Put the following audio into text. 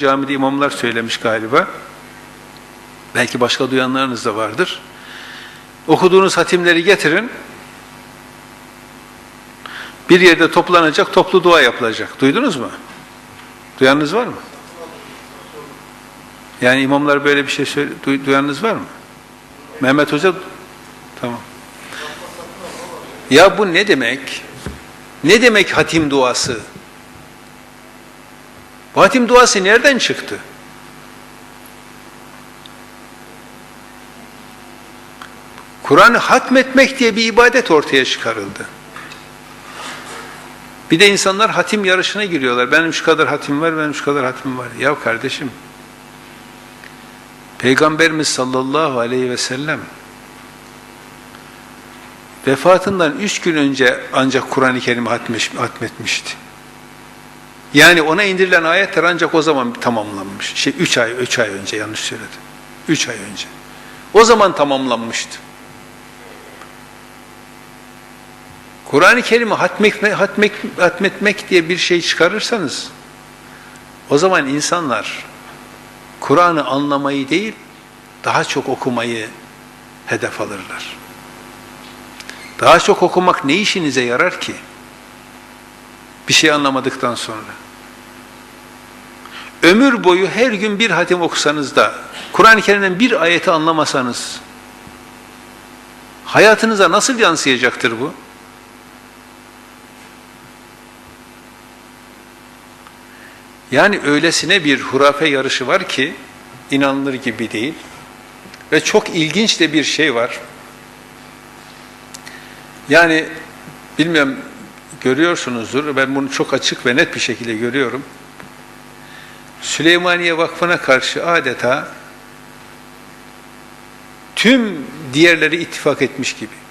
Camide imamlar söylemiş galiba. Belki başka duyanlarınız da vardır. Okuduğunuz hatimleri getirin. Bir yerde toplanacak, toplu dua yapılacak. Duydunuz mu? Duyanınız var mı? Yani imamlar böyle bir şey söyle, duy- duyanınız var mı? Mehmet Hoca, tamam. Ya bu ne demek? Ne demek hatim duası? Hatim duası nereden çıktı? Kur'an'ı hatmetmek diye bir ibadet ortaya çıkarıldı. Bir de insanlar hatim yarışına giriyorlar. Benim şu kadar hatim var, benim şu kadar hatim var. Ya kardeşim, Peygamberimiz sallallahu aleyhi ve sellem vefatından üç gün önce ancak Kur'an-ı Kerim'i hatmetmişti. Yani ona indirilen ayetler ancak o zaman tamamlanmış. Şey üç ay, üç ay önce yanlış söyledim. Üç ay önce. O zaman tamamlanmıştı. Kur'an-ı Kerim'i hatmek, hatmek, hatmetmek diye bir şey çıkarırsanız o zaman insanlar Kur'an'ı anlamayı değil daha çok okumayı hedef alırlar. Daha çok okumak ne işinize yarar ki? Bir şey anlamadıktan sonra. Ömür boyu her gün bir hatim okusanız da Kur'an-ı Kerim'den bir ayeti anlamasanız hayatınıza nasıl yansıyacaktır bu? Yani öylesine bir hurafe yarışı var ki inanılır gibi değil. Ve çok ilginç de bir şey var. Yani bilmiyorum görüyorsunuzdur. Ben bunu çok açık ve net bir şekilde görüyorum. Süleymaniye Vakfı'na karşı adeta tüm diğerleri ittifak etmiş gibi.